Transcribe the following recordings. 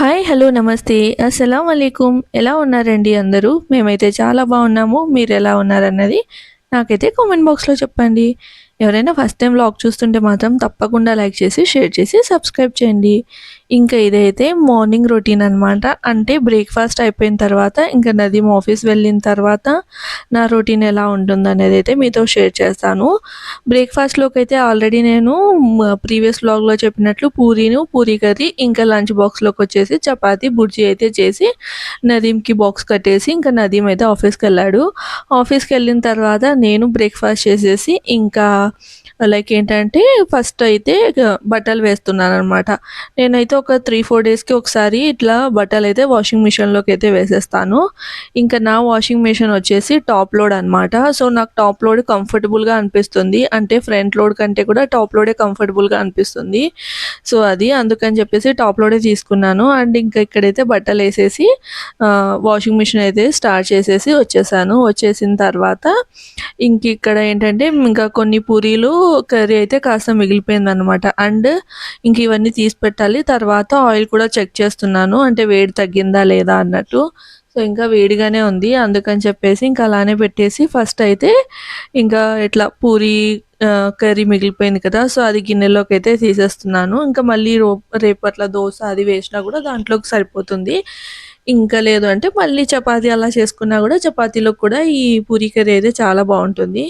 Hi hello నమస్తే. అస్సలం అలైకుమ్ ఎలా ఉన్నారండి అందరూ? మేమైతే చాలా బాగున్నాము. మీరు ఎలా ఉన్నారన్నది నాకైతే కామెంట్ బాక్స్లో చెప్పండి. ఎవరైనా ఫస్ట్ టైం వ్లాగ్ చూస్తుంటే మాత్రం తప్పకుండా లైక్ చేసి షేర్ చేసి సబ్స్క్రైబ్ చేయండి. ఇంకా ఇదైతే మార్నింగ్ రొటీన్ అనమాట అంటే బ్రేక్ఫాస్ట్ అయిపోయిన తర్వాత ఇంకా నదీం ఆఫీస్ వెళ్ళిన తర్వాత నా రొటీన్ ఎలా ఉంటుంది అనేది అయితే మీతో షేర్ చేస్తాను. బ్రేక్ఫాస్ట్లోకి అయితే ఆల్రెడీ నేను ప్రీవియస్ బ్లాగ్లో చెప్పినట్లు పూరీను పూరీ కర్రీ ఇంకా లంచ్ బాక్స్లోకి వచ్చేసి చపాతి బుర్జీ అయితే చేసి నదీంకి బాక్స్ కట్టేసి ఇంకా నదీం అయితే ఆఫీస్కి వెళ్ళాడు. ఆఫీస్కి వెళ్ళిన తర్వాత నేను బ్రేక్ఫాస్ట్ చేసేసి ఇంకా లైక్ ఏంటంటే ఫస్ట్ అయితే బట్టలు వేస్తున్నాను అనమాట నేనైతే ఒక త్రీ ఫోర్ డేస్కి ఒకసారి ఇట్లా బట్టలు అయితే వాషింగ్ మిషన్లోకి అయితే వేసేస్తాను. ఇంకా నా వాషింగ్ మిషన్ వచ్చేసి టాప్ లోడ్ అనమాట సో నాకు టాప్ లోడ్ కంఫర్టబుల్గా అనిపిస్తుంది. అంటే ఫ్రంట్ లోడ్ కంటే కూడా టాప్ లోడే కంఫర్టబుల్గా అనిపిస్తుంది. సో అది అందుకని చెప్పేసి టాప్ లోడే తీసుకున్నాను. అండ్ ఇంకా ఇక్కడైతే బట్టలు వేసేసి వాషింగ్ మిషన్ అయితే స్టార్ట్ చేసేసి వచ్చేసాను. వచ్చేసిన తర్వాత ఇంక ఇక్కడ ఏంటంటే ఇంకా కొన్ని పూరీలు కర్రీ అయితే కాస్త మిగిలిపోయింది అనమాట అండ్ ఇంక ఇవన్నీ తీసి పెట్టాలి. తర్వాత ఆయిల్ కూడా చెక్ చేస్తున్నాను. అంటే వేడి తగ్గిందా లేదా అన్నట్టు. సో ఇంకా వేడిగానే ఉంది. అందుకని చెప్పేసి ఇంకా అలానే పెట్టేసి ఫస్ట్ అయితే ఇంకా ఇట్లా పూరి కర్రీ మిగిలిపోయింది కదా సో అది గిన్నెలోకి అయితే తీసేస్తున్నాను. ఇంకా మళ్ళీ రో రేపట్ల దోశ అది వేసినా కూడా దాంట్లోకి సరిపోతుంది. ఇంకా లేదు అంటే మళ్ళీ చపాతి అలా చేసుకున్నా కూడా చపాతీలో కూడా ఈ పూరి కర్రీ అయితే చాలా బాగుంటుంది.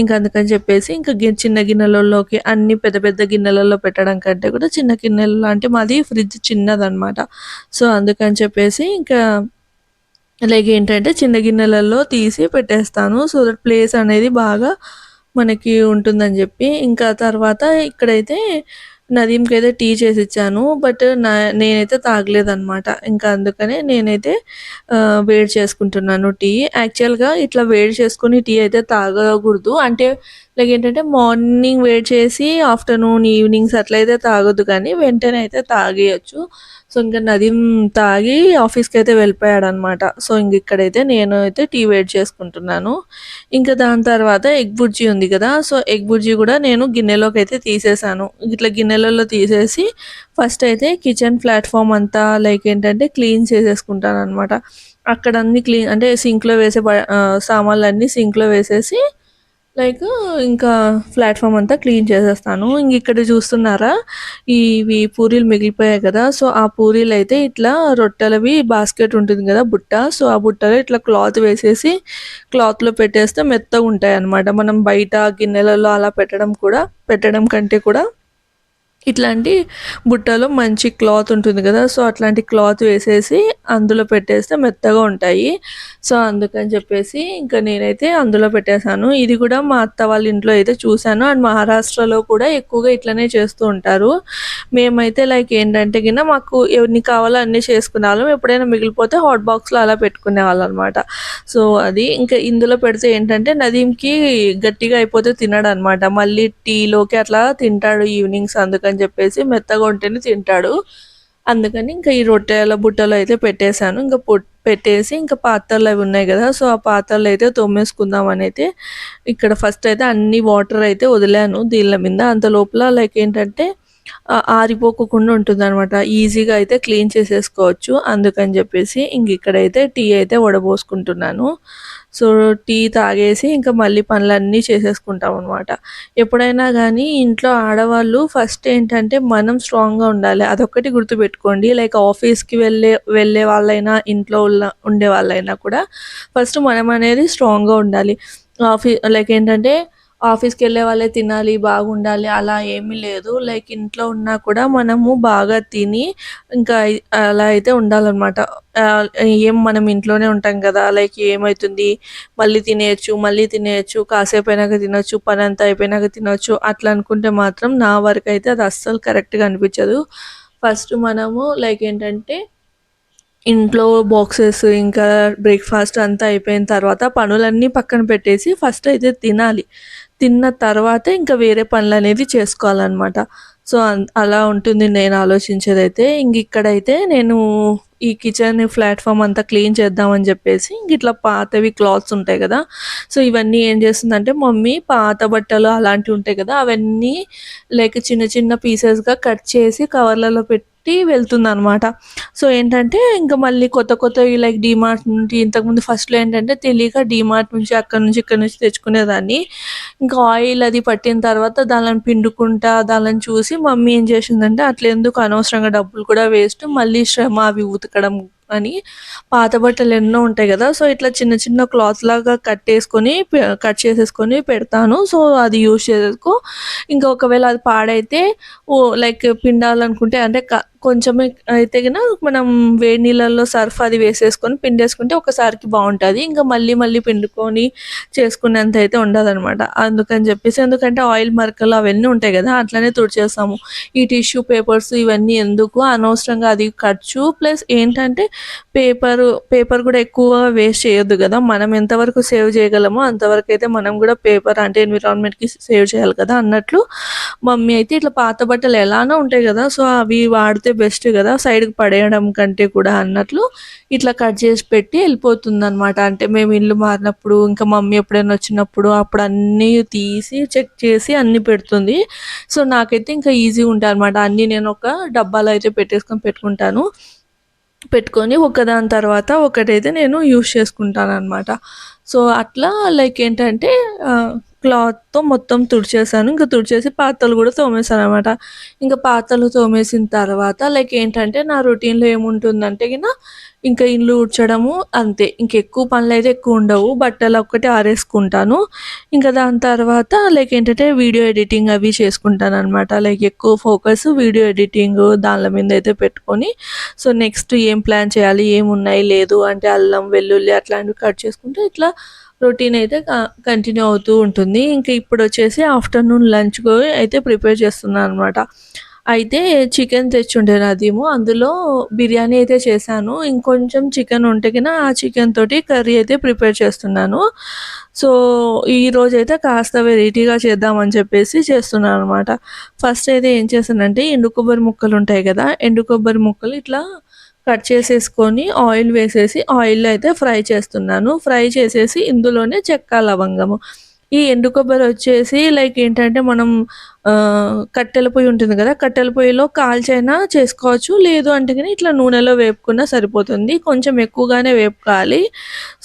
ఇంకా అందుకని చెప్పేసి ఇంకా చిన్న గిన్నెలలోకి అన్ని పెద్ద పెద్ద గిన్నెలలో పెట్టడం కంటే కూడా చిన్న గిన్నెలలో అంటే మాది ఫ్రిడ్జ్ చిన్నదనమాట సో అందుకని చెప్పేసి ఇంకా లైక్ ఏంటంటే చిన్న గిన్నెలలో తీసి పెట్టేస్తాను. సో దట్ ప్లేస్ అనేది బాగా మనకి ఉంటుందని చెప్పి ఇంకా తర్వాత ఇక్కడైతే నదీంకి అయితే టీ చేసి ఇచ్చాను బట్ నా నేనైతే తాగలేదనమాట ఇంకా అందుకనే నేనైతే వేడి చేసుకుంటున్నాను టీ. యాక్చువల్గా ఇట్లా వేడి చేసుకుని టీ అయితే తాగకూడదు. అంటే లైక్ ఏంటంటే మార్నింగ్ వేడి చేసి ఆఫ్టర్నూన్ ఈవినింగ్స్ అట్లయితే తాగొద్దు కానీ వెంటనే అయితే తాగేయచ్చు. సో ఇంకా నదీం తాగి ఆఫీస్కి అయితే వెళ్ళిపోయాడు అనమాట సో ఇంక ఇక్కడైతే నేను అయితే టీ వెయిట్ చేసుకుంటున్నాను. ఇంకా దాని తర్వాత ఎగ్ బుర్జీ ఉంది కదా సో ఎగ్ బుర్జీ కూడా నేను గిన్నెలోకి అయితే తీసేసాను. ఇట్లా గిన్నెలలో తీసేసి ఫస్ట్ అయితే కిచెన్ ప్లాట్ఫామ్ అంతా లైక్ ఏంటంటే క్లీన్ చేసేసుకుంటాను అనమాట అక్కడ అన్ని క్లీన్ అంటే సింక్లో వేసే సామాన్లు అన్నీ సింక్లో వేసేసి లైక్ ఇంకా ప్లాట్ఫామ్ అంతా క్లీన్ చేసేస్తాను. ఇంక ఇక్కడ చూస్తున్నారా? ఇవి పూరీలు మిగిలిపోయాయి కదా. సో ఆ పూరీలు అయితే ఇట్లా రొట్టెలవి బాస్కెట్ ఉంటుంది కదా బుట్ట. సో ఆ బుట్టలో ఇట్లా క్లాత్ వేసేసి క్లాత్లో పెట్టేస్తే మెత్తగా ఉంటాయి అన్నమాట మనం బయట గిన్నెలలో అలా పెట్టడం కూడా పెట్టడం కంటే కూడా ఇట్లాంటి బుట్టలో మంచి క్లాత్ ఉంటుంది కదా. సో అట్లాంటి క్లాత్ వేసేసి అందులో పెట్టేస్తే మెత్తగా ఉంటాయి. సో అందుకని చెప్పేసి ఇంకా నేనైతే అందులో పెట్టేశాను. ఇది కూడా మా అత్త వాళ్ళ ఇంట్లో అయితే చూశాను. అండ్ మహారాష్ట్రలో కూడా ఎక్కువగా ఇట్లనే చేస్తూ ఉంటారు. మేమైతే లైక్ ఏంటంటే కింద మాకు ఎన్ని కావాలో అన్నీ చేసుకునే వాళ్ళం ఎప్పుడైనా మిగిలిపోతే హాట్ బాక్స్లో అలా పెట్టుకునే వాళ్ళు అనమాట సో అది ఇంకా ఇందులో పెడితే ఏంటంటే నదీంకి గట్టిగా అయిపోతే తినడు అనమాట మళ్ళీ టీలోకి అట్లా తింటాడు ఈవినింగ్స్ అందుకని చెప్పేసి మెత్తగా ఉంటేనే తింటాడు. అందుకని ఇంకా ఈ రొట్టెల బుట్టలో అయితే పెట్టేశాను. ఇంకా పెట్టేసి ఇంకా పాత్రలు అవి ఉన్నాయి కదా సో ఆ పాత్రలు అయితే తోమేసుకుందాం అని అయితే ఇక్కడ ఫస్ట్ అయితే అన్ని వాటర్ అయితే వదిలాను దీళ్ళ మీద. అంత లోపల లైక్ ఏంటంటే ఆరిపోకుండా ఉంటుంది అనమాట ఈజీగా అయితే క్లీన్ చేసేసుకోవచ్చు. అందుకని చెప్పేసి ఇంక ఇక్కడైతే టీ అయితే వడబోసుకుంటున్నాను. సో టీ తాగేసి ఇంకా మళ్ళీ పనులన్నీ చేసేసుకుంటాం అనమాట ఎప్పుడైనా కానీ ఇంట్లో ఆడవాళ్ళు ఫస్ట్ ఏంటంటే మనం స్ట్రాంగ్గా ఉండాలి. అదొక్కటి గుర్తుపెట్టుకోండి. లైక్ ఆఫీస్కి వెళ్ళే వెళ్ళే వాళ్ళైనా ఇంట్లో ఉండే వాళ్ళైనా కూడా ఫస్ట్ మనం అనేది స్ట్రాంగ్గా ఉండాలి. ఆఫీ లైక్ ఏంటంటే ఆఫీస్కి వెళ్ళే వాళ్ళే తినాలి బాగుండాలి అలా ఏమీ లేదు. లైక్ ఇంట్లో ఉన్నా కూడా మనము బాగా తిని ఇంకా అలా అయితే ఉండాలన్నమాట. ఏం మనం ఇంట్లోనే ఉంటాం కదా లైక్ ఏమవుతుంది మళ్ళీ తినేయచ్చు మళ్ళీ తినేయచ్చు కాసేపు అయినాక తినొచ్చు పని అంతా అయిపోయినాక తినొచ్చు అట్లా అనుకుంటే మాత్రం నా వరకు అయితే అది అస్సలు కరెక్ట్గా అనిపించదు. ఫస్ట్ మనము లైక్ ఏంటంటే ఇంట్లో బాక్సెస్ ఇంకా బ్రేక్ఫాస్ట్ అంతా అయిపోయిన తర్వాత పనులన్నీ పక్కన పెట్టేసి ఫస్ట్ అయితే తినాలి. తిన్న తర్వాత ఇంకా వేరే పనులు అనేది చేసుకోవాలన్నమాట. సో అలా ఉంటుంది నేను ఆలోచించేదైతే. ఇంక ఇక్కడైతే నేను ఈ కిచెన్ ప్లాట్ఫామ్ అంతా క్లీన్ చేద్దామని చెప్పేసి ఇంక ఇట్లా పాతవి క్లాత్స్ ఉంటాయి కదా. సో ఇవన్నీ ఏం చేస్తుందంటే మమ్మీ పాత బట్టలు అలాంటివి ఉంటాయి కదా అవన్నీ లైక్ చిన్న చిన్న పీసెస్గా కట్ చేసి కవర్లలో పెట్టి పెట్టి వెళ్తుంది అనమాట సో ఏంటంటే ఇంకా మళ్ళీ కొత్త కొత్తవి లైక్ డీమార్ట్ నుండి ఇంతకుముందు ఫస్ట్లో ఏంటంటే తెలియక డీమార్ట్ నుంచి అక్కడ నుంచి ఇక్కడ నుంచి తెచ్చుకునేదాన్ని. ఇంకా ఆయిల్ అది పట్టిన తర్వాత దానిని పిండుకుంటా దానిని చూసి మమ్మీ ఏం చేసిందంటే అట్లా ఎందుకు అనవసరంగా డబ్బులు కూడా వేస్ట్ మళ్ళీ శ్రమ అవి ఉతకడం అని పాత బట్టలు ఎన్నో ఉంటాయి కదా సో ఇట్లా చిన్న చిన్న క్లాత్ లాగా కట్టేసుకొని చేసుకొని కట్ చేసేసుకొని పెడతాను. సో అది యూజ్ చేసుకో ఇంకా ఒకవేళ అది పాడైతే ఓ లైక్ పిండాలనుకుంటే అంటే క- కొంచెమే అయితే కన్నా మనం వేడి నీళ్ళల్లో సర్ఫ్ అది వేసేసుకొని పిండేసుకుంటే ఒకసారికి బాగుంటుంది. ఇంకా మళ్ళీ మళ్ళీ పిండుకొని చేసుకునేంత అయితే ఉండదనమాట అందుకని చెప్పేసి ఎందుకంటే ఆయిల్ మరకలు అవన్నీ ఉంటాయి కదా అట్లనే తుడిచేస్తాము. ఈ టిష్యూ పేపర్స్ ఇవన్నీ ఎందుకు? అనవసరంగా అది ఖర్చు. ప్లస్ ఏంటంటే పేపర్ పేపర్ కూడా ఎక్కువ వేస్ట్ చేయొద్దు కదా. మనం ఎంతవరకు సేవ్ చేయగలమో అంతవరకు అయితే మనం కూడా పేపర్ అంటే ఎన్విరాన్మెంట్కి సేవ్ చేయాలి కదా అన్నట్లు. మమ్మీ అయితే ఇట్లా పాత బట్టలు ఎలానో ఉంటాయి కదా సో అవి వాడితే బెస్ట్ కదా సైడ్కి పడేయడం కంటే కూడా అన్నట్లు ఇట్లా కట్ చేసి పెట్టి వెళ్ళిపోతుంది అనమాట అంటే మేము ఇల్లు మారినప్పుడు ఇంకా మమ్మీ ఎప్పుడైనా వచ్చినప్పుడు అప్పుడు అన్నీ తీసి చెక్ చేసి అన్నీ పెడుతుంది. సో నాకైతే ఇంకా ఈజీ ఉంటాయి అనమాట అన్నీ నేను ఒక డబ్బాలో అయితే పెట్టేసుకొని పెట్టుకుంటాను. పెట్టుకొని ఒకదాని తర్వాత ఒకటైతే నేను యూస్ చేసుకుంటాను అనమాట సో అట్లా లైక్ ఏంటంటే క్లాత్తో మొత్తం తుడిచేసాను. ఇంకా తుడిచేసి పాత్రలు కూడా తోమేశాను అనమాట ఇంకా పాత్రలు తోమేసిన తర్వాత లైక్ ఏంటంటే నా రొటీన్లో ఏముంటుందంటే గిన ఇంకా ఇల్లు ఉడ్చడము అంతే. ఇంక ఎక్కువ పనులు అయితే ఎక్కువ ఉండవు. బట్టలు ఒక్కటే ఆరేసుకుంటాను. ఇంకా దాని తర్వాత లైక్ ఏంటంటే వీడియో ఎడిటింగ్ అవి చేసుకుంటాను అనమాట లైక్ ఎక్కువ ఫోకస్ వీడియో ఎడిటింగ్ దానిల మీద అయితే పెట్టుకొని సో నెక్స్ట్ ఏం ప్లాన్ చేయాలి? ఏమున్నాయి? లేదు అంటే అల్లం వెల్లుల్లి అట్లాంటివి కట్ చేసుకుంటే ఇట్లా రొటీన్ అయితే కంటిన్యూ అవుతూ ఉంటుంది. ఇంకా ఇప్పుడు వచ్చేసి ఆఫ్టర్నూన్ లంచ్ అయితే ప్రిపేర్ చేస్తున్నాను అనమాట అయితే చికెన్ తెచ్చుండే నాదేమో. అందులో బిర్యానీ అయితే చేశాను. ఇంకొంచెం చికెన్ ఉంటే కన్నా ఆ చికెన్ తోటి కర్రీ అయితే ప్రిపేర్ చేస్తున్నాను. సో ఈరోజు అయితే కాస్త వెరైటీగా చేద్దామని చెప్పేసి చేస్తున్నాను అనమాట ఫస్ట్ అయితే ఏం చేశానంటే ఎండు కొబ్బరి ముక్కలు ఉంటాయి కదా ఎండు కొబ్బరి ముక్కలు ఇట్లా కట్ చేసేసుకొని ఆయిల్ వేసేసి ఆయిల్లో అయితే ఫ్రై చేస్తున్నాను. ఫ్రై చేసేసి ఇందులోనే చెక్క లవంగము. ఈ ఎండు కొబ్బరి వచ్చేసి లైక్ ఏంటంటే మనం కట్టెల పొయ్యి ఉంటుంది కదా కట్టెల పొయ్యిలో కాల్చైనా చేసుకోవచ్చు. లేదు అంటే కానీ ఇట్లా నూనెలో వేపుకున్నా సరిపోతుంది. కొంచెం ఎక్కువగానే వేపుకోవాలి.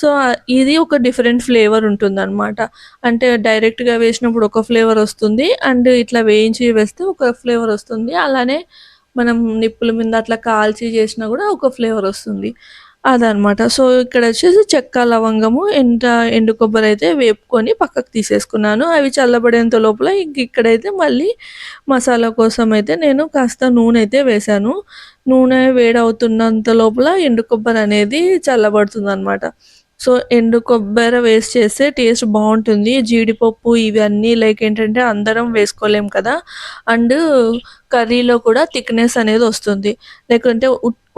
సో ఇది ఒక డిఫరెంట్ ఫ్లేవర్ ఉంటుంది అనమాట అంటే డైరెక్ట్గా వేసినప్పుడు ఒక ఫ్లేవర్ వస్తుంది. అండ్ ఇట్లా వేయించి వేస్తే ఒక ఫ్లేవర్ వస్తుంది. అలానే మనం నిప్పుల మీద అట్లా కాల్చి చేసినా కూడా ఒక ఫ్లేవర్ వస్తుంది. అదనమాట సో ఇక్కడ వచ్చేసి చెక్క లవంగము ఎంట ఎండు కొబ్బరి అయితే వేపుకొని పక్కకు తీసేసుకున్నాను. అవి చల్లబడేంత లోపల ఇంక ఇక్కడైతే మళ్ళీ మసాలా కోసం అయితే నేను కాస్త నూనె అయితే వేశాను. నూనె వేడవుతున్నంత లోపల ఎండు కొబ్బరి అనేది చల్లబడుతుంది అనమాట సో ఎండు కొబ్బరి వేస్ట్ చేస్తే టేస్ట్ బాగుంటుంది. జీడిపప్పు ఇవన్నీ లైక్ ఏంటంటే అందరం వేసుకోలేం కదా. అండ్ కర్రీలో కూడా థిక్నెస్ అనేది వస్తుంది. లేకుంటే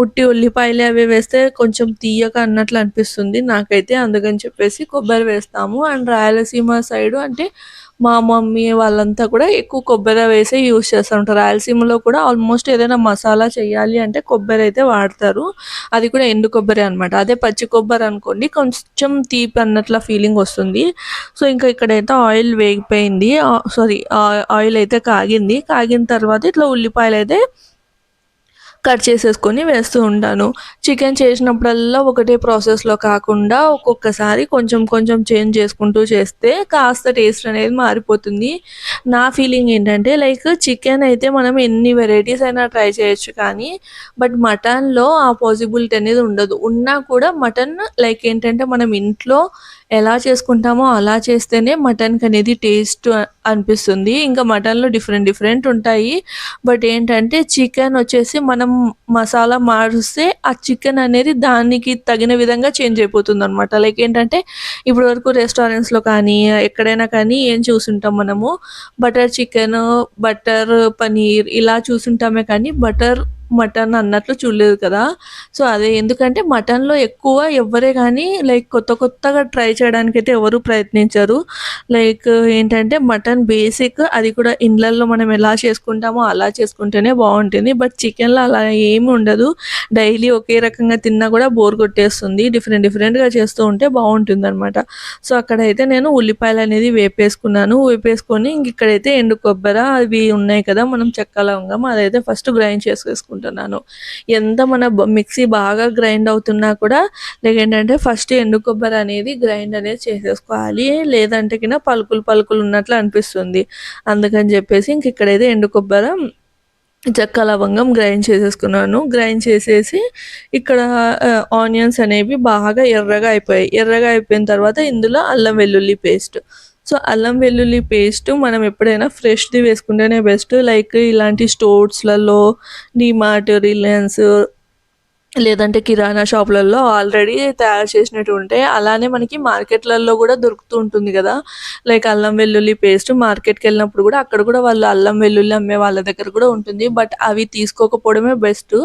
ఉట్టి ఉల్లిపాయలు అవి వేస్తే కొంచెం తీయక అన్నట్లు అనిపిస్తుంది నాకైతే. అందుకని చెప్పేసి కొబ్బరి వేస్తాము. అండ్ రాయలసీమ సైడ్ అంటే మా మమ్మీ వాళ్ళంతా కూడా ఎక్కువ కొబ్బరి వేసి యూస్ చేస్తూ ఉంటారు రాయలసీమలో కూడా ఆల్మోస్ట్ ఏదైనా మసాలా చేయాలి అంటే కొబ్బరి అయితే వాడతారు. అది కూడా ఎండు కొబ్బరి అనమాట అదే పచ్చి కొబ్బరి అనుకోండి కొంచెం తీపి అన్నట్ల ఫీలింగ్ వస్తుంది. సో ఇంకా ఇక్కడైతే ఆయిల్ వేగిపోయింది. సారీ ఆయిల్ అయితే కాగింది. కాగిన తర్వాత ఇట్లా ఉల్లిపాయలు అయితే కట్ చేసేసుకొని వేస్తూ ఉంటాను. చికెన్ చేసినప్పుడల్లా ఒకటే ప్రాసెస్లో కాకుండా ఒక్కొక్కసారి కొంచెం కొంచెం చేంజ్ చేసుకుంటూ చేస్తే కాస్త టేస్ట్ అనేది మారిపోతుంది. నా ఫీలింగ్ ఏంటంటే లైక్ చికెన్ అయితే మనం ఎన్ని వెరైటీస్ అయినా ట్రై చేయొచ్చు కానీ బట్ మటన్లో ఆ పాసిబిలిటీ అనేది ఉండదు. ఉన్నా కూడా మటన్ లైక్ ఏంటంటే మనం ఇంట్లో ఎలా చేసుకుంటామో అలా చేస్తేనే మటన్కి అనేది టేస్ట్ అనిపిస్తుంది. ఇంకా మటన్లో డిఫరెంట్ డిఫరెంట్ ఉంటాయి. బట్ ఏంటంటే చికెన్ వచ్చేసి మనం మసాలా మారుస్తే ఆ చికెన్ అనేది దానికి తగిన విధంగా చేంజ్ అయిపోతుంది అనమాట లైక్ ఏంటంటే ఇప్పటి వరకు రెస్టారెంట్స్లో కానీ ఎక్కడైనా కానీ ఏం చూసుంటాం మనము? బటర్ చికెన్ బటర్ పనీర్ ఇలా చూసుంటామే కానీ బటర్ మటన్ అన్నట్లు చూడలేదు కదా. సో అదే ఎందుకంటే మటన్లో ఎక్కువ ఎవరే కానీ లైక్ కొత్త కొత్తగా ట్రై చేయడానికి అయితే ఎవరు ప్రయత్నించరు. లైక్ ఏంటంటే మటన్ బేసిక్ అది కూడా ఇండ్లల్లో మనం ఎలా చేసుకుంటామో అలా చేసుకుంటేనే బాగుంటుంది. బట్ చికెన్లో అలా ఏమి ఉండదు. డైలీ ఒకే రకంగా తిన్నా కూడా బోర్ కొట్టేస్తుంది. డిఫరెంట్ డిఫరెంట్గా చేస్తూ ఉంటే బాగుంటుంది అనమాట సో అక్కడైతే నేను ఉల్లిపాయలు అనేది వేపేసుకున్నాను. వేపేసుకొని ఇంక ఇక్కడైతే ఎండు కొబ్బరి అవి ఉన్నాయి కదా మనం చెక్క లవంగం అదైతే ఫస్ట్ గ్రైండ్ చేసేసుకుంటాను అనుకుంటున్నాను ఎంత మన మిక్సీ బాగా గ్రైండ్ అవుతున్నా కూడా లేకేంటంటే ఏంటంటే ఫస్ట్ ఎండు కొబ్బరి అనేది గ్రైండ్ అనేది చేసేసుకోవాలి. లేదంటే కింద పలుకులు పలుకులు ఉన్నట్లు అనిపిస్తుంది. అందుకని చెప్పేసి ఇంక ఇక్కడైతే ఎండు కొబ్బరి చెక్క లవంగం గ్రైండ్ చేసేసుకున్నాను. గ్రైండ్ చేసేసి ఇక్కడ ఆనియన్స్ అనేవి బాగా ఎర్రగా అయిపోయాయి. ఎర్రగా అయిపోయిన తర్వాత ఇందులో అల్లం వెల్లుల్లి పేస్ట్. సో అల్లం వెల్లుల్లి పేస్ట్ మనం ఎప్పుడైనా ఫ్రెష్ది వేసుకుంటేనే బెస్ట్ లైక్ ఇలాంటి స్టోర్స్లలో డిమార్ట్ రిలయన్స్ లేదంటే కిరాణా షాపులలో ఆల్రెడీ తయారు చేసినట్టు ఉంటాయి అలానే మనకి మార్కెట్లలో కూడా దొరుకుతూ ఉంటుంది కదా. లైక్ అల్లం వెల్లుల్లి పేస్ట్ మార్కెట్కి వెళ్ళినప్పుడు కూడా అక్కడ కూడా వాళ్ళు అల్లం వెల్లుల్లి అమ్మే వాళ్ళ దగ్గర కూడా ఉంటుంది. బట్ అవి తీసుకోకపోవడమే బెస్ట్.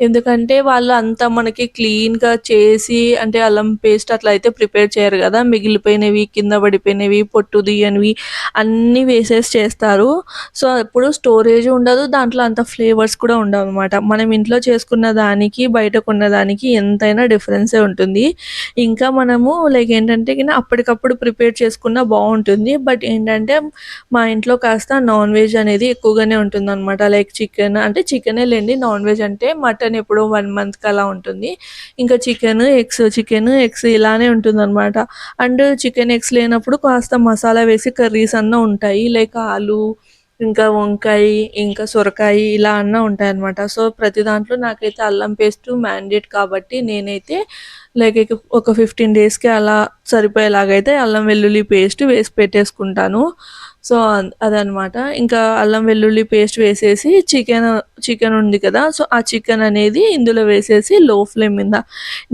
ఎందుకంటే వాళ్ళు అంతా మనకి క్లీన్గా చేసి అంటే అల్లం పేస్ట్ అట్లా అయితే ప్రిపేర్ చేయరు కదా. మిగిలిపోయినవి కింద పడిపోయినవి పొట్టు తీయనివి అన్నీ వేసేసి చేస్తారు. సో అప్పుడు స్టోరేజ్ ఉండదు. దాంట్లో అంత ఫ్లేవర్స్ కూడా ఉండవు అనమాట మనం ఇంట్లో చేసుకున్న దానికి బయట బయట దానికి ఎంతైనా డిఫరెన్సే ఉంటుంది. ఇంకా మనము లైక్ ఏంటంటే కింద అప్పటికప్పుడు ప్రిపేర్ చేసుకున్న బాగుంటుంది. బట్ ఏంటంటే మా ఇంట్లో కాస్త నాన్ వెజ్ అనేది ఎక్కువగానే ఉంటుంది అనమాట లైక్ చికెన్ అంటే చికెనే లేండి. నాన్ వెజ్ అంటే మటన్ ఎప్పుడో వన్ మంత్కి అలా ఉంటుంది. ఇంకా చికెన్ ఎగ్స్ చికెన్ ఎగ్స్ ఇలానే ఉంటుంది అనమాట అండ్ చికెన్ ఎగ్స్ లేనప్పుడు కాస్త మసాలా వేసి కర్రీస్ అన్న ఉంటాయి. లైక్ ఆలు ఇంకా వంకాయ ఇంకా సొరకాయ ఇలా అన్న ఉంటాయి అనమాట సో ప్రతి దాంట్లో నాకైతే అల్లం పేస్ట్ మ్యాండేట్ కాబట్టి నేనైతే లైక్ ఒక ఫిఫ్టీన్ డేస్కి అలా సరిపోయేలాగైతే అల్లం వెల్లుల్లి పేస్ట్ వేసి పెట్టేసుకుంటాను. సో అదనమాట. ఇంకా అల్లం వెల్లుల్లి పేస్ట్ వేసేసి చికెన్ చికెన్ ఉంది కదా సో ఆ చికెన్ అనేది ఇందులో వేసేసి లో ఫ్లేమ్ మీద.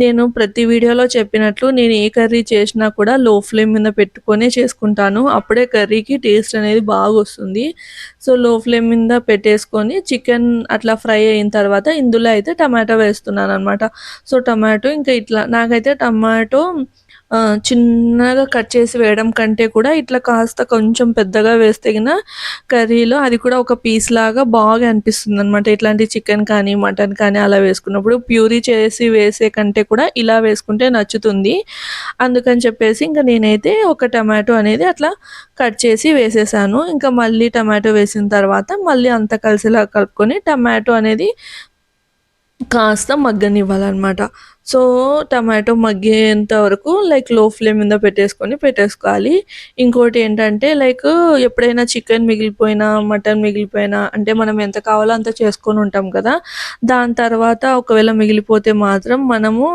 నేను ప్రతి వీడియోలో చెప్పినట్లు నేను ఏ కర్రీ చేసినా కూడా లో ఫ్లేమ్ మీద పెట్టుకొనే చేసుకుంటాను. అప్పుడే కర్రీకి టేస్ట్ అనేది బాగా వస్తుంది సో లో ఫ్లేమ్ మీద పెట్టేసుకొని చికెన్ అట్లా ఫ్రై అయిన తర్వాత ఇందులో అయితే టమాటో వేస్తున్నాను అనమాట సో టమాటో ఇంకా ఇట్లా నాకైతే టమాటో చిన్నగా కట్ చేసి వేయడం కంటే కూడా ఇట్లా కాస్త కొంచెం పెద్దగా వేస్తే గిన కర్రీలో అది కూడా ఒక పీస్ లాగా బాగా అనిపిస్తుంది అనమాట ఇట్లాంటి చికెన్ కానీ మటన్ కానీ అలా వేసుకున్నప్పుడు ప్యూరీ చేసి వేసే కంటే కూడా ఇలా వేసుకుంటే నచ్చుతుంది. అందుకని చెప్పేసి ఇంకా నేనైతే ఒక టమాటో అనేది అట్లా కట్ చేసి వేసేసాను. ఇంకా మళ్ళీ టమాటో వేసిన తర్వాత మళ్ళీ అంత కలిసిలా కలుపుకొని టమాటో అనేది కాస్త మగ్గనివ్వాలన్నమాట. సో టమాటో మగ్గేంత వరకు లైక్లో ఫ్లేమ్ మీద పెట్టేసుకొని పెట్టేసుకోవాలి. ఇంకోటి ఏంటంటే లైక్ ఎప్పుడైనా చికెన్ మిగిలిపోయినా మటన్ మిగిలిపోయినా అంటే మనం ఎంత కావాలో అంత చేసుకొని ఉంటాం కదా. దాని తర్వాత ఒకవేళ మిగిలిపోతే మాత్రం మనము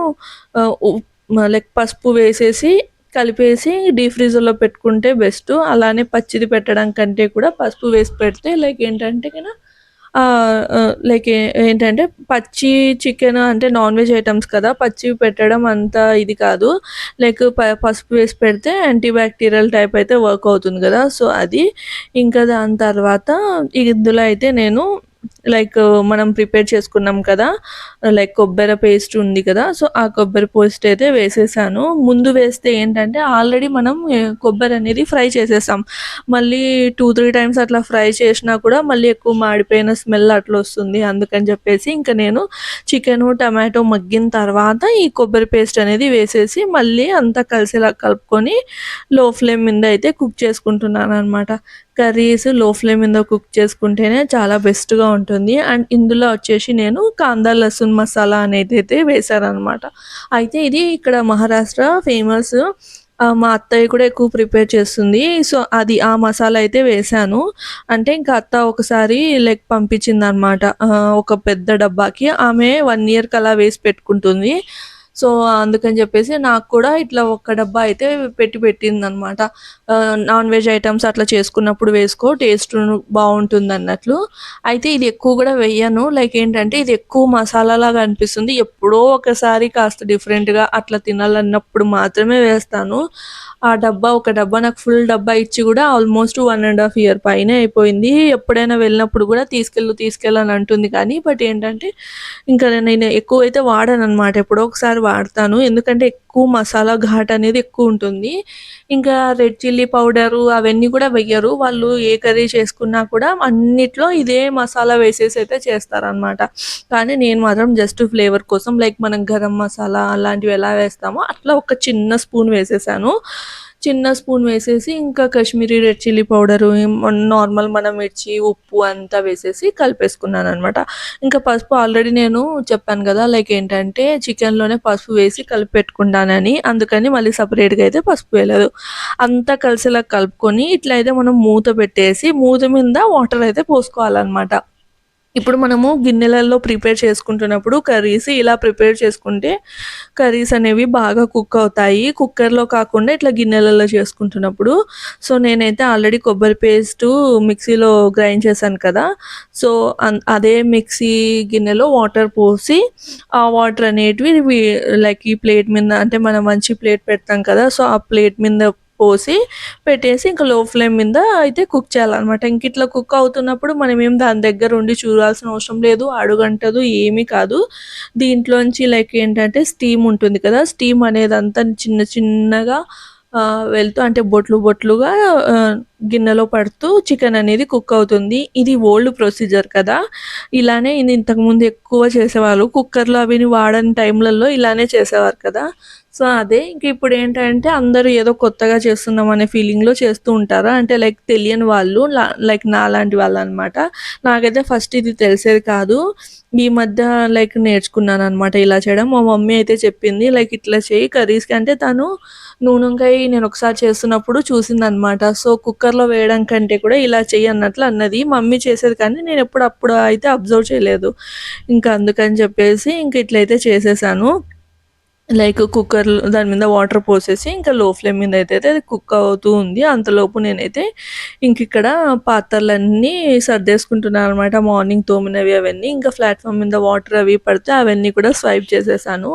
లైక్ పసుపు వేసేసి కలిపేసి డీ ఫ్రీజర్లో పెట్టుకుంటే బెస్ట్. అలానే పచ్చిది పెట్టడం కంటే కూడా పసుపు వేసి పెడితే లైక్ ఏంటంటే కదా లైక్ ఏంటంటే పచ్చి చికెన్ అంటే నాన్ వెజ్ ఐటమ్స్ కదా పచ్చి పెట్టడం అంత ఇది కాదు. లైక్ ప పసుపు వేసి పెడితే యాంటీ బ్యాక్టీరియల్ టైప్ అయితే వర్క్ అవుతుంది కదా. సో అది ఇంకా దాని తర్వాత ఇందులో అయితే నేను లైక్ మనం ప్రిపేర్ చేసుకున్నాం కదా లైక్ కొబ్బరి పేస్ట్ ఉంది కదా సో ఆ కొబ్బరి పేస్ట్ అయితే వేసేసాను. ముందు వేస్తే ఏంటంటే ఆల్రెడీ మనం కొబ్బరి అనేది ఫ్రై చేసేసాం. మళ్ళీ టూ త్రీ టైమ్స్ అట్లా ఫ్రై చేసినా కూడా మళ్ళీ ఎక్కువ మాడిపోయిన స్మెల్ అట్లా వస్తుంది. అందుకని చెప్పేసి ఇంకా నేను చికెను టమాటో మగ్గిన తర్వాత ఈ కొబ్బరి పేస్ట్ అనేది వేసేసి మళ్ళీ అంతా కలిసేలా కలుపుకొని లో ఫ్లేమ్ మీద అయితే కుక్ చేసుకుంటున్నాను అనమాట కర్రీస్లో ఫ్లేమ్ మీద కుక్ చేసుకుంటేనే చాలా బెస్ట్గా ఉంటుంది. అండ్ ఇందులో వచ్చేసి నేను కాందా లసూన్ మసాలా అనేది అయితే వేశారనమాట. అయితే ఇది ఇక్కడ మహారాష్ట్ర ఫేమస్. మా అత్తయ్య కూడా ఎక్కువ ప్రిపేర్ చేస్తుంది. సో అది ఆ మసాలా అయితే వేశాను. అంటే ఇంకా అత్త ఒకసారి లైక్ పంపించింది అనమాట ఒక పెద్ద డబ్బాకి. ఆమె వన్ ఇయర్కి అలా వేసి పెట్టుకుంటుంది. సో అందుకని చెప్పేసి నాకు కూడా ఇట్లా ఒక్క డబ్బా అయితే పెట్టి పెట్టింది అనమాట నాన్ వెజ్ ఐటమ్స్ అట్లా చేసుకున్నప్పుడు వేసుకో టేస్ట్ బాగుంటుంది అన్నట్లు. అయితే ఇది ఎక్కువ కూడా వెయ్యను లైక్ ఏంటంటే ఇది ఎక్కువ మసాలా లాగా అనిపిస్తుంది. ఎప్పుడో ఒకసారి కాస్త డిఫరెంట్గా అట్లా తినాలన్నప్పుడు మాత్రమే వేస్తాను. ఆ డబ్బా ఒక డబ్బా నాకు ఫుల్ డబ్బా ఇచ్చి కూడా almost one and half year పైనే అయిపోయింది. ఎప్పుడైనా వెళ్ళినప్పుడు కూడా తీసుకెళ్ళు తీసుకెళ్ళని అంటుంది. కానీ బట్ ఏంటంటే ఇంకా నేను ఎక్కువ అయితే వాడను అనమాట ఎప్పుడో ఒకసారి వాడతాను. ఎందుకంటే ఎక్కువ మసాలా ఘాట్ అనేది ఎక్కువ ఉంటుంది. ఇంకా రెడ్ చిల్లీ పౌడరు అవన్నీ కూడా వెయ్యరు. వాళ్ళు ఏ కర్రీ చేసుకున్నా కూడా అన్నిట్లో ఇదే మసాలా వేసేసి అయితే చేస్తారనమాట కానీ నేను మాత్రం జస్ట్ ఫ్లేవర్ కోసం లైక్ మనం గరం మసాలా అలాంటివి ఎలా వేస్తామో అట్లా ఒక చిన్న స్పూన్ వేసేసాను. చిన్న స్పూన్ వేసేసి ఇంకా Kashmiri red chilli powder normal మనం మిర్చి ఉప్పు అంతా వేసేసి కలిపేసుకున్నాను అనమాట ఇంకా పసుపు ఆల్రెడీ నేను చెప్పాను కదా లైక్ ఏంటంటే చికెన్లోనే పసుపు వేసి కలిపి పెట్టుకుంటానని అందుకని మళ్ళీ సపరేట్గా అయితే పసుపు వేయలేదు. అంతా కలిసేలా కలుపుకొని ఇట్లా అయితే మనం మూత పెట్టేసి మూత మీద వాటర్ అయితే పోసుకోవాలన్నమాట. ఇప్పుడు మనము గిన్నెలలో ప్రిపేర్ చేసుకుంటున్నప్పుడు కర్రీస్ ఇలా ప్రిపేర్ చేసుకుంటే కర్రీస్ అనేవి బాగా కుక్ అవుతాయి. కుక్కర్లో కాకుండా ఇట్లా గిన్నెలలో చేసుకుంటున్నప్పుడు. సో నేనైతే ఆల్రెడీ కొబ్బరి పేస్ట్ మిక్సీలో గ్రైండ్ చేశాను కదా. సో అదే మిక్సీ గిన్నెలో వాటర్ పోసి ఆ వాటర్ అనేటివి లైక్ ఈ ప్లేట్ మీద అంటే మనం మంచి ప్లేట్ పెడతాం కదా సో ఆ ప్లేట్ మీద పోసి పెట్టేసి ఇంకా లో ఫ్లేమ్ మీద అయితే కుక్ చేయాలన్నమాట. ఇంక ఇట్లా కుక్ అవుతున్నప్పుడు మనం ఏం దాని దగ్గర ఉండి చూడాల్సిన అవసరం లేదు అడుగంటదు ఏమీ కాదు. దీంట్లోంచి లైక్ ఏంటంటే స్టీమ్ ఉంటుంది కదా స్టీమ్ అనేది అంతా చిన్న చిన్నగా వెళ్తూ అంటే బొట్లు బొట్లుగా గిన్నెలో పడుతూ చికెన్ అనేది కుక్ అవుతుంది. ఇది ఓల్డ్ ప్రొసీజర్ కదా. ఇలానే ఇది ఇంతకుముందు ఎక్కువ చేసేవాళ్ళు. కుక్కర్లో అవిని వాడని టైంలలో ఇలానే చేసేవారు కదా. సో అదే ఇంక ఇప్పుడు ఏంటంటే అందరూ ఏదో కొత్తగా చేస్తున్నాం అనే ఫీలింగ్లో చేస్తూ ఉంటారా? అంటే లైక్ తెలియని వాళ్ళు లైక్ నా లాంటి వాళ్ళు అనమాట నాకైతే ఫస్ట్ ఇది తెలిసేది కాదు. ఈ మధ్య లైక్ నేర్చుకున్నాను అనమాట ఇలా చేయడం. మా మమ్మీ అయితే చెప్పింది లైక్ ఇట్లా చేయి కర్రీస్కి అంటే తను నూనెంకాయ నేను ఒకసారి చేస్తున్నప్పుడు చూసింది అనమాట సో కుక్కర్లో వేయడం కంటే కూడా ఇలా చెయ్యి అన్నట్లు అన్నది మమ్మీ చేసేది కానీ నేను ఎప్పుడు అప్పుడు అయితే అబ్జర్వ్ చేయలేదు. ఇంకా అందుకని చెప్పేసి ఇంక ఇట్లయితే చేసేసాను. లైక్ కుక్కర్ దాని మీద వాటర్ పోసేసి ఇంకా లో ఫ్లేమ్ మీద అయితే అది కుక్ అవుతూ ఉంది. అంతలోపు నేనైతే ఇంక ఇక్కడ పాత్రలన్నీ సర్దేసుకుంటున్నాను అనమాట మార్నింగ్ తోమినవి అవన్నీ ఇంకా ప్లాట్ఫామ్ మీద వాటర్ అవి పడితే అవన్నీ కూడా స్వైప్ చేసేసాను.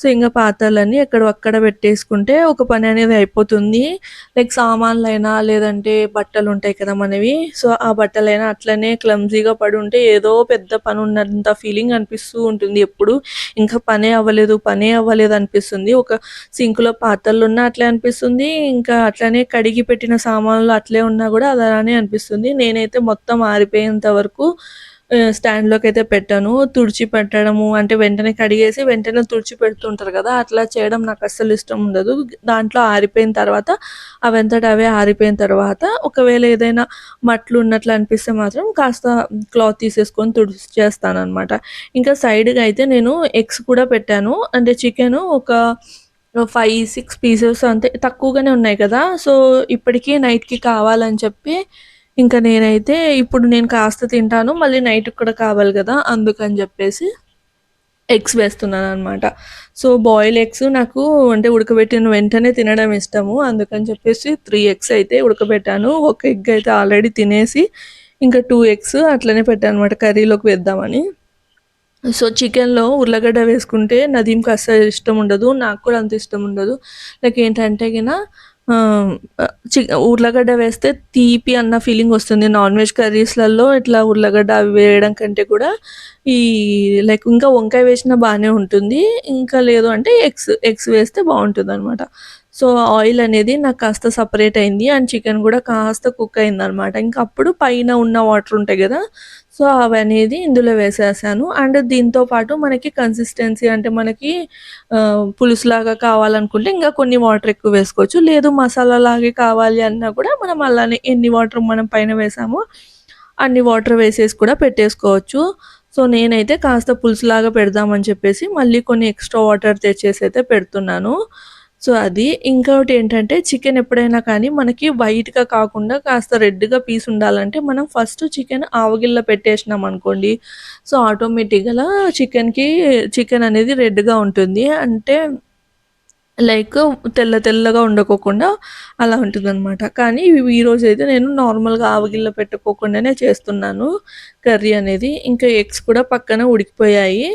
సో ఇంకా పాత్రలన్నీ ఎక్కడ అక్కడ పెట్టేసుకుంటే ఒక పని అనేది అయిపోతుంది. లైక్ సామాన్లు అయినా లేదంటే బట్టలు ఉంటాయి కదా మనవి. సో ఆ బట్టలైనా అట్లనే క్లమ్జీగా పడి ఉంటే ఏదో పెద్ద పని ఉన్నంత ఫీలింగ్ అనిపిస్తూ ఉంటుంది ఎప్పుడు. ఇంకా పనే అవ్వలేదు పనే అవ్వలేదు. బాగోలేదు అనిపిస్తుంది ఒక సింకులో పాత్రలు ఉన్నా అట్లే అనిపిస్తుంది. ఇంకా అట్లనే కడిగి పెట్టిన సామాన్లు అట్లే ఉన్నా కూడా అలానే అనిపిస్తుంది. నేనైతే మొత్తం ఆరిపోయేంత వరకు స్టాండ్లోకి అయితే పెట్టాను. తుడిచి పెట్టడము అంటే వెంటనే కడిగేసి వెంటనే తుడిచి పెడుతుంటారు కదా అట్లా చేయడం నాకు అస్సలు ఇష్టం ఉండదు. దాంట్లో ఆరిపోయిన తర్వాత అవంతట అవే ఆరిపోయిన తర్వాత ఒకవేళ ఏదైనా మట్లు ఉన్నట్లు అనిపిస్తే మాత్రం కాస్త క్లాత్ తీసేసుకొని తుడిచి చేస్తాను అనమాట ఇంకా సైడ్గా అయితే నేను ఎగ్స్ కూడా పెట్టాను. అంటే చికెన్ ఒక ఫైవ్ సిక్స్ పీసెస్ అంతే తక్కువగానే ఉన్నాయి కదా. సో ఇప్పటికీ నైట్కి కావాలని చెప్పి ఇంకా నేనైతే ఇప్పుడు నేను కాస్త తింటాను మళ్ళీ నైట్ కూడా కావాలి కదా అందుకని చెప్పేసి ఎగ్స్ వేస్తున్నాను అనమాట సో బాయిల్ ఎగ్స్ నాకు అంటే ఉడకబెట్టిన వెంటనే తినడం ఇష్టము అందుకని చెప్పేసి త్రీ ఎగ్స్ అయితే ఉడకబెట్టాను. ఒక ఎగ్ అయితే ఆల్రెడీ తినేసి ఇంకా టూ ఎగ్స్ అట్లనే పెట్టాను అనమాట కర్రీలోకి వేద్దామని. సో చికెన్లో ఉర్లగడ్డ వేసుకుంటే నదీంకి అస్సలు ఇష్టం ఉండదు నాకు కూడా అంత ఇష్టం ఉండదు. లైక్ ఏంటంటే కన్నా చి ఉర్లగడ్డ వేస్తే తీపి అన్న ఫీలింగ్ వస్తుంది. నాన్ వెజ్ కర్రీస్లలో ఇట్లా ఉర్లగడ్డ అవి వేయడం కంటే కూడా ఈ లైక్ ఇంకా వంకాయ వేసినా బాగానే ఉంటుంది. ఇంకా లేదు అంటే ఎగ్స్ ఎగ్స్ వేస్తే బాగుంటుంది అనమాట సో ఆయిల్ అనేది నాకు కాస్త సపరేట్ అయింది అండ్ చికెన్ కూడా కాస్త కుక్ అయింది అనమాట ఇంకా అప్పుడు పైన ఉన్న వాటర్ ఉంటాయి కదా సో అవి అనేది ఇందులో వేసేసాను. అండ్ దీంతో పాటు మనకి కన్సిస్టెన్సీ అంటే మనకి పులుసులాగా కావాలనుకుంటే ఇంకా కొన్ని వాటర్ ఎక్కువ వేసుకోవచ్చు. లేదు మసాలా లాగే కావాలి అన్నా కూడా మనం అలానే ఎన్ని వాటర్ మనం పైన వేసామో అన్ని వాటర్ వేసేసి కూడా పెట్టేసుకోవచ్చు. సో నేనైతే కాస్త పులుసులాగా పెడదామని చెప్పేసి మళ్ళీ కొన్ని ఎక్స్ట్రా వాటర్ తెచ్చేసి అయితే పెడుతున్నాను. సో అది ఇంకొకటి ఏంటంటే చికెన్ ఎప్పుడైనా కానీ మనకి వైట్గా కాకుండా కాస్త రెడ్గా పీస్ ఉండాలంటే మనం ఫస్ట్ చికెన్ ఆవగిల్ల పెట్టేసినాం అనుకోండి. సో ఆటోమేటిక్గా చికెన్కి చికెన్ అనేది రెడ్గా ఉంటుంది. అంటే లైక్ తెల్ల తెల్లగా ఉండకోకుండా అలా ఉంటుందన్నమాట. కానీ ఈరోజు అయితే నేను నార్మల్గా ఆవగిల్ల పెట్టుకోకుండానే చేస్తున్నాను. కర్రీ అనేది ఇంకా ఎగ్స్ కూడా పక్కన ఉడికిపోయాయి.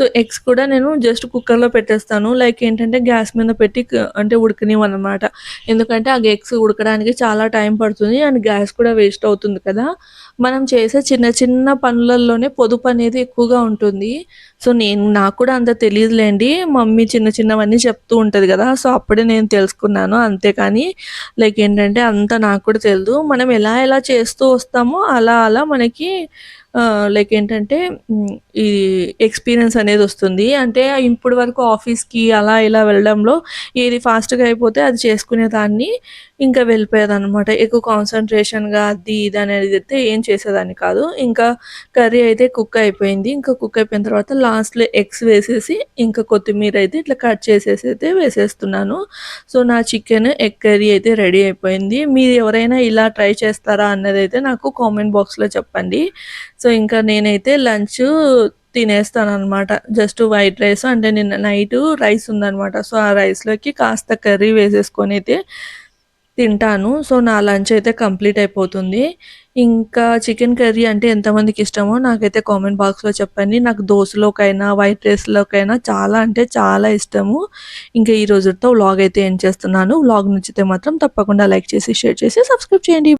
సో ఎగ్స్ కూడా నేను జస్ట్ కుక్కర్లో పెట్టేస్తాను. లైక్ ఏంటంటే గ్యాస్ మీద పెట్టి అంటే ఉడకనివన్నమాట ఎందుకంటే ఆ ఎగ్స్ ఉడకడానికి చాలా టైం పడుతుంది అండ్ గ్యాస్ కూడా వేస్ట్ అవుతుంది కదా. మనం చేసే చిన్న చిన్న పనులలోనే పొదుపు అనేది ఎక్కువగా ఉంటుంది. సో నేను నాకు కూడా అంత తెలియదులేండి. మమ్మీ చిన్న చిన్నవన్నీ చెప్తూ ఉంటుంది కదా. సో అప్పుడే నేను తెలుసుకున్నాను. అంతేకాని లైక్ ఏంటంటే అంత నాకు కూడా తెలియదు మనం ఎలా ఎలా చేస్తూ వస్తామో అలా అలా మనకి లైక్ ఏంటంటే ఈ ఎక్స్‌పీరియన్స్ అనేది వస్తుంది. అంటే ఇప్పుడు వరకు ఆఫీస్‌కి అలా ఇలా వెళ్ళడంలో ఏది ఫాస్ట్‌గా అయిపోతే అది చేసుకునేదాన్ని. ఇంకా వెళ్ళిపోయేదనమాట. ఎక్కువ కాన్సన్ట్రేషన్గా అది ఇది అనేదైతే ఏం చేసేదాన్ని కాదు. ఇంకా కర్రీ అయితే కుక్ అయిపోయింది. ఇంకా కుక్ అయిపోయిన తర్వాత లాస్ట్‌లో ఎగ్స్ వేసేసి ఇంకా కొత్తిమీర అయితే ఇట్లా కట్ చేసేసి అయితే వేసేస్తున్నాను. సో, నా చికెన్ ఎగ్ కర్రీ అయితే రెడీ అయిపోయింది. మీరు ఎవరైనా ఇలా ట్రై చేస్తారా అన్నదైతే నాకు కామెంట్ బాక్స్‌లో చెప్పండి. సో, ఇంకా నేనైతే లంచ్ తినేస్తాను అనమాట జస్ట్ వైట్ రైస్ అంటే నిన్న నైట్ రైస్ ఉందనమాట. సో, ఆ రైస్‌లోకి కాస్త కర్రీ వేసేసుకొని అయితే తింటాను. సో, నా లంచ్ అయితే కంప్లీట్ అయిపోతుంది. ఇంకా చికెన్ కర్రీ అంటే ఎంతమందికి ఇష్టమో నాకైతే కామెంట్ బాక్స్‌లో చెప్పండి. నాకు దోశలోకైనా వైట్ రైస్‌లోకైనా చాలా అంటే చాలా ఇష్టము. ఇంకా ఈ రోజుతో వ్లాగ్ అయితే ఏం చేస్తున్నాను. వ్లాగ్ నచ్చితే మాత్రం తప్పకుండా లైక్ చేసి, షేర్ చేసి, సబ్స్క్రైబ్ చేయండి.